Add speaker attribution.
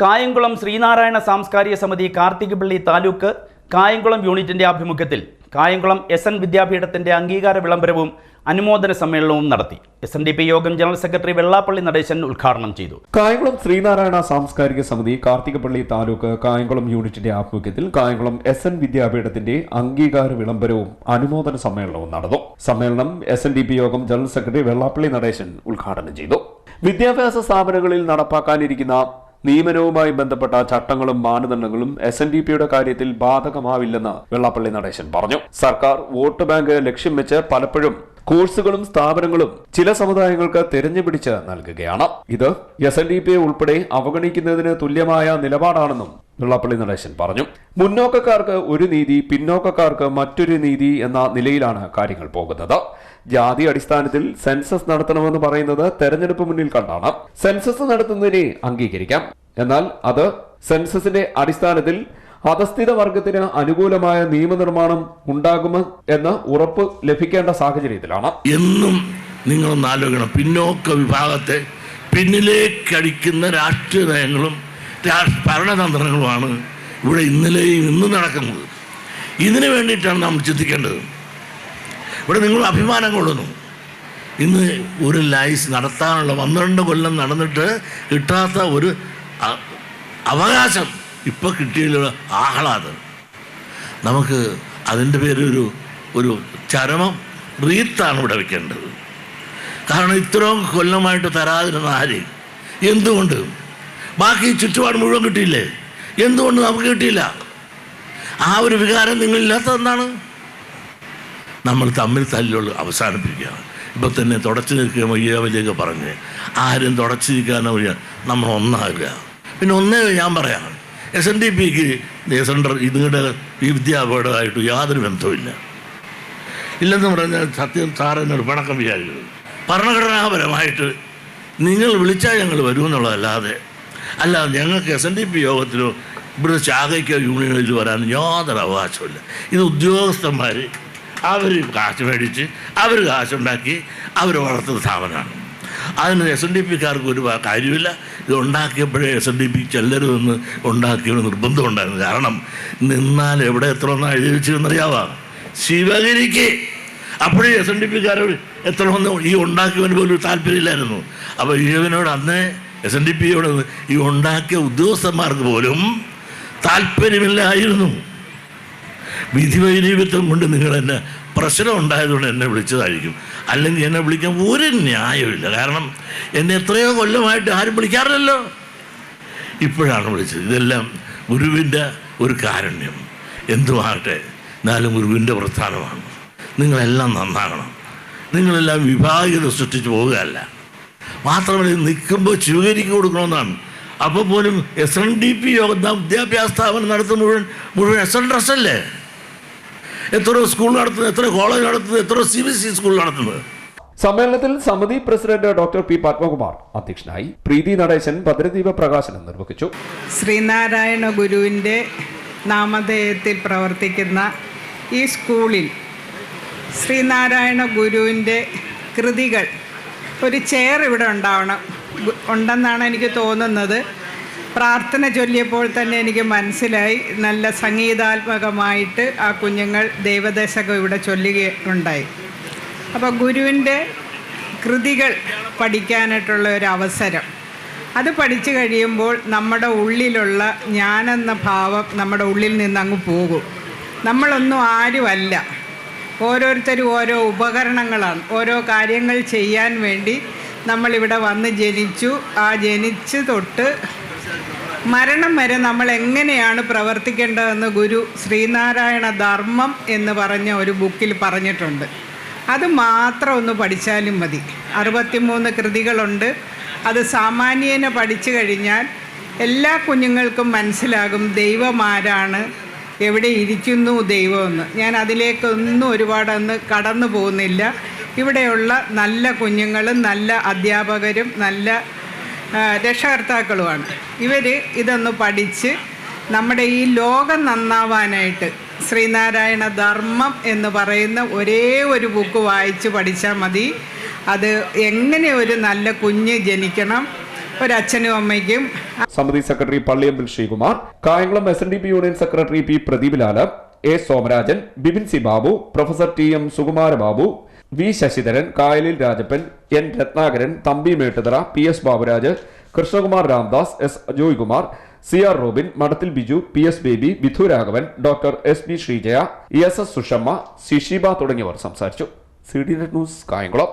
Speaker 1: കായംകുളം ശ്രീനാരായണ സാംസ്കാരിക സമിതി കാർത്തികപ്പള്ളി താലൂക്ക് കായംകുളം യൂണിറ്റിന്റെ ആഭിമുഖ്യത്തിൽ കായംകുളം എസ് എൻ വിദ്യാപീഠത്തിന്റെ അംഗീകാര വിളംബരവും അനുമോദന സമ്മേളനവും നടത്തി. എസ് എൻ ഡി പി യോഗം ജനറൽ സെക്രട്ടറി വെള്ളാപ്പള്ളി നടേശൻ ഉദ്ഘാടനം ചെയ്തു.
Speaker 2: കായംകുളം ശ്രീനാരായണ സാംസ്കാരിക സമിതി കാർത്തികപ്പള്ളി താലൂക്ക് കായംകുളം യൂണിറ്റിന്റെ ആഭിമുഖ്യത്തിൽ കായംകുളം എസ് എൻ വിദ്യാപീഠത്തിന്റെ അംഗീകാര വിളംബരവും അനുമോദന സമ്മേളനവും നടന്നു. സമ്മേളനം എസ് എൻ ഡി പി യോഗം ജനറൽ സെക്രട്ടറി വെള്ളാപ്പള്ളി നടേശൻ ഉദ്ഘാടനം ചെയ്തു. വിദ്യാഭ്യാസ സ്ഥാപനങ്ങളിൽ നടപ്പാക്കാനിരിക്കുന്ന നിയമനവുമായി ബന്ധപ്പെട്ട ചട്ടങ്ങളും മാനദണ്ഡങ്ങളും എസ് എൻ ഡി പിയുടെ കാര്യത്തിൽ ബാധകമാവില്ലെന്ന് വെള്ളാപ്പള്ളി നടേശൻ പറഞ്ഞു. സർക്കാർ വോട്ട് ബാങ്ക് ലക്ഷ്യം വെച്ച് പലപ്പോഴും കോഴ്സുകളും സ്ഥാപനങ്ങളും ചില സമുദായങ്ങൾക്ക് തിരഞ്ഞുപിടിച്ച് നൽകുകയാണ്. ഇത് എസ് എൻ ഡി പി ഉൾപ്പെടെ അവഗണിക്കുന്നതിന് തുല്യമായ നിലപാടാണെന്നും വെള്ളാപ്പള്ളി നടേശൻ പറഞ്ഞു. മുന്നോക്കക്കാർക്ക് ഒരു നീതി പിന്നോക്കക്കാർക്ക് മറ്റൊരു നീതി എന്ന നിലയിലാണ് കാര്യങ്ങൾ പോകുന്നത്. ജാതി അടിസ്ഥാനത്തിൽ സെൻസസ് നടത്തണമെന്ന് പറയുന്നത് തെരഞ്ഞെടുപ്പ് മുന്നിൽ കണ്ടാണ്. സെൻസസ് നടത്തുന്നതിനെ അംഗീകരിക്കാം. എന്നാൽ അത് സെൻസസിന്റെ അടിസ്ഥാനത്തിൽ അധസ്ഥിത വർഗത്തിന് അനുകൂലമായ നിയമനിർമ്മാണം ഉണ്ടാകുമോ എന്ന് ഉറപ്പ് ലഭിക്കേണ്ട സാഹചര്യത്തിലാണ്.
Speaker 3: എന്നും ആലോചിക്കണം. പിന്നോക്ക വിഭാഗത്തെ പിന്നിലേക്കടിക്കുന്ന രാഷ്ട്രീയ നയങ്ങളും ഭരണതന്ത്രങ്ങളുമാണ് ഇവിടെ ഇന്നലെയും ഇന്നും നടക്കുന്നത്. ഇതിനു വേണ്ടിയിട്ടാണ് നാം ചിന്തിക്കേണ്ടത്. ഇവിടെ നിങ്ങൾ അഭിമാനം കൊള്ളുന്നു. ഇന്ന് ഒരു ലൈസ് നടത്താനുള്ള പന്ത്രണ്ട് കൊല്ലം നടന്നിട്ട് കിട്ടാത്ത ഒരു അവകാശം ഇപ്പോൾ കിട്ടിയതിലുള്ള ആഹ്ലാദം. നമുക്ക് അതിന്റെ പേരൊരു ഒരു ചരമം റീത്താണ് ഇവിടെ വെക്കേണ്ടത്. കാരണം ഇത്രയും കൊല്ലമായിട്ട് തരാതിരുന്ന ആര്? എന്തുകൊണ്ട്? ബാക്കി ചുറ്റുപാട് മുഴുവൻ കിട്ടിയില്ലേ? എന്തുകൊണ്ട് നമുക്ക് കിട്ടിയില്ല? ആ ഒരു വികാരം നിങ്ങളില്ലാത്തതെന്താണ്? നമ്മൾ തമ്മിൽ തല്ലുള്ള അവസാനിപ്പിക്കുകയാണ്. ഇപ്പം തന്നെ തുടച്ചു നിൽക്കുക മയ്യാവലിയൊക്കെ പറഞ്ഞ്. ആരും തുടച്ചു നിൽക്കാനോ വയ്യ. നമ്മൾ ഒന്നാകുക പിന്നെ ഒന്നേ ഞാൻ പറയാം. എസ് എൻ ഡി പിക്ക് സെന്റർ ഇതിങ്ങളുടെ ഈ വിദ്യാഭ്യാസമായിട്ട് യാതൊരു ബന്ധവുമില്ല. ഇല്ലെന്ന് പറഞ്ഞാൽ സത്യം സാറിനൊരു പണക്കം വിചാരിക്കുന്നത് ഭരണഘടനാപരമായിട്ട് നിങ്ങൾ വിളിച്ചാൽ ഞങ്ങൾ വരുമെന്നുള്ളതല്ലാതെ അല്ലാതെ ഞങ്ങൾക്ക് എസ് എൻ ഡി പി യോഗത്തിലോ ഇവിടെ ശാഖയ്ക്കോ യൂണിയനിലോ വരാൻ യാതൊരു അവകാശമില്ല ഇത് ഉദ്യോഗസ്ഥന്മാർ അവർ കാശ് മേടിച്ച് അവർ കാശുണ്ടാക്കി അവർ വളർത്തുന്ന സ്ഥാപനമാണ്. അതിന് എസ് എൻ ഡി പിക്കാർക്ക് ഒരു കാര്യമില്ല. ഇത് ഉണ്ടാക്കിയപ്പോഴേ എസ് എൻ ഡി പി ചെല്ലരുതെന്ന് ഉണ്ടാക്കിയ ഒരു നിർബന്ധം ഉണ്ടായിരുന്നു. കാരണം നിന്നാൽ എവിടെ എത്ര ഒന്നാണ് എഴുതി വെച്ചിരുന്നറിയാവാ? ശിവഗിരിക്ക്. അപ്പോഴേ എസ് എൻ ഡി പിക്കാരോട് ഒന്ന് ഈ ഉണ്ടാക്കിയവന് പോലും താല്പര്യമില്ലായിരുന്നു. അപ്പോൾ ഈവനോട് അന്നേ എസ് എൻ ഡി പിയോട് ഈ ഉണ്ടാക്കിയ ഉദ്യോഗസ്ഥന്മാർക്ക് പോലും താല്പര്യമില്ലായിരുന്നു. വിധിവൈരീവ്യത്വം കൊണ്ട് നിങ്ങൾ എന്നെ പ്രശ്നം ഉണ്ടായതുകൊണ്ട് എന്നെ വിളിച്ചതായിരിക്കും. അല്ലെങ്കിൽ എന്നെ വിളിക്കാൻ ഒരു ന്യായമില്ല കാരണം എന്നെ എത്രയോ കൊല്ലമായിട്ട് ആരും വിളിക്കാറില്ലല്ലോ. ഇപ്പോഴാണ് വിളിച്ചത്. ഇതെല്ലാം ഗുരുവിന്റെ ഒരു കാരുണ്യം. എന്തുമാകട്ടെ എന്നാലും ഗുരുവിന്റെ പ്രസ്ഥാനമാണ്. നിങ്ങളെല്ലാം നന്നാകണം. നിങ്ങളെല്ലാം വിഭാഗീയത സൃഷ്ടിച്ചു പോവുകയല്ല. മാത്രമല്ല നിൽക്കുമ്പോൾ സ്വീകരിക്കു കൊടുക്കണമെന്നാണ്. അപ്പോൾ പോലും എസ് എൻ ഡി പി യോഗ വിദ്യാഭ്യാസ സ്ഥാപനം നടത്തുന്ന മുഴുവൻ മുഴുവൻ എസ് എൻ ഡ്രസ് അല്ലേ? എത്രയോ സ്കൂൾ നടത്തുന്നത് എത്ര കോളേജ് നടത്തുന്നത് എത്ര C B S E school നടത്തുന്നത്.
Speaker 2: സമ്മേളനത്തിൽ സമിതി പ്രസിഡന്റ് ഡോക്ടർ പി പത്മകുമാർ അധ്യക്ഷനായി പ്രീതി നടേശൻ ഭദ്രദീപ പ്രകാശനം നിർവഹിച്ചു.
Speaker 4: ശ്രീനാരായണ ഗുരുവിന്റെ നാമധേയത്തിൽ പ്രവർത്തിക്കുന്ന ഈ സ്കൂളിൽ ശ്രീനാരായണ ഗുരുവിന്റെ കൃതികൾ ഒരു ചെയർ ഇവിടെ ഉണ്ടാവണം ഉണ്ടെന്നാണ് എനിക്ക് തോന്നുന്നത്. പ്രാർത്ഥന ചൊല്ലിയപ്പോൾ തന്നെ എനിക്ക് മനസ്സിലായി. നല്ല സംഗീതാത്മകമായിട്ട് ആ കുഞ്ഞുങ്ങൾ ദൈവദശകം ഇവിടെ ചൊല്ലുകയുണ്ടായി. അപ്പോൾ ഗുരുവിന്റെ കൃതികൾ പഠിക്കാനായിട്ടുള്ള ഒരു അവസരം. അത് പഠിച്ചു കഴിയുമ്പോൾ നമ്മുടെ ഉള്ളിലുള്ള ഞാനെന്ന ഭാവം നമ്മുടെ ഉള്ളിൽ നിന്ന് അങ്ങ് പോകും. നമ്മളൊന്നും ആരുമല്ല. ഓരോരുത്തരും ഓരോ ഉപകരണങ്ങളാണ്. ഓരോ കാര്യങ്ങൾ ചെയ്യാൻ വേണ്ടി നമ്മളിവിടെ വന്ന് ജനിച്ചു. ആ ജനിച്ച് തൊട്ട് മരണം വരെ നമ്മൾ എങ്ങനെയാണ് പ്രവർത്തിക്കേണ്ടതെന്ന് ഗുരു ശ്രീനാരായണ ധർമ്മം എന്ന് പറഞ്ഞ ഒരു ബുക്കിൽ പറഞ്ഞിട്ടുണ്ട്. അത് മാത്രം ഒന്ന് പഠിച്ചാലും മതി. അറുപത്തിമൂന്ന് കൃതികളുണ്ട്. അത് സാമാന്യേന പഠിച്ചു കഴിഞ്ഞാൽ എല്ലാ കുഞ്ഞുങ്ങൾക്കും മനസ്സിലാകും ദൈവമാരാണ് എവിടെ ഇരിക്കുന്നു ദൈവമെന്ന്. ഞാൻ അതിലേക്കൊന്നും ഒരുപാടൊന്ന് കടന്നു പോകുന്നില്ല. ഇവിടെയുള്ള നല്ല കുഞ്ഞുങ്ങളും നല്ല അധ്യാപകരും നല്ല രക്ഷകർത്താക്കളുമാണ്. ഇവർ ഇതൊന്ന് പഠിച്ച് നമ്മുടെ ഈ ലോകം നന്നാവാനായിട്ട് ശ്രീനാരായണ ധർമ്മം എന്ന് പറയുന്ന ഒരേ ഒരു ബുക്ക് വായിച്ച് പഠിച്ചാൽ മതി. അത് എങ്ങനെ ഒരു നല്ല കുഞ്ഞ് ജനിക്കണം ഒരച്ഛനും അമ്മയ്ക്കും.
Speaker 2: സമിതി secretary Palliyambil Sreekumar Kayamkulam S N D P union secretary P Pradeep Lala A Somarajan Bipin C Babu professor T M Sukumara Babu V Sasidharan Kayalil Rajappan N Ratnakaran Thampi Mettuthara P S Baburaj Krishnakumar Ramdas S Ajoykumar C R Robin Madathil Biju P S Baby Vidhu Raghavan doctor S B Sreejaya S S Sushamma Shishiba തുടങ്ങിയവർ സംസാരിച്ചു. C D news Kayamkulam.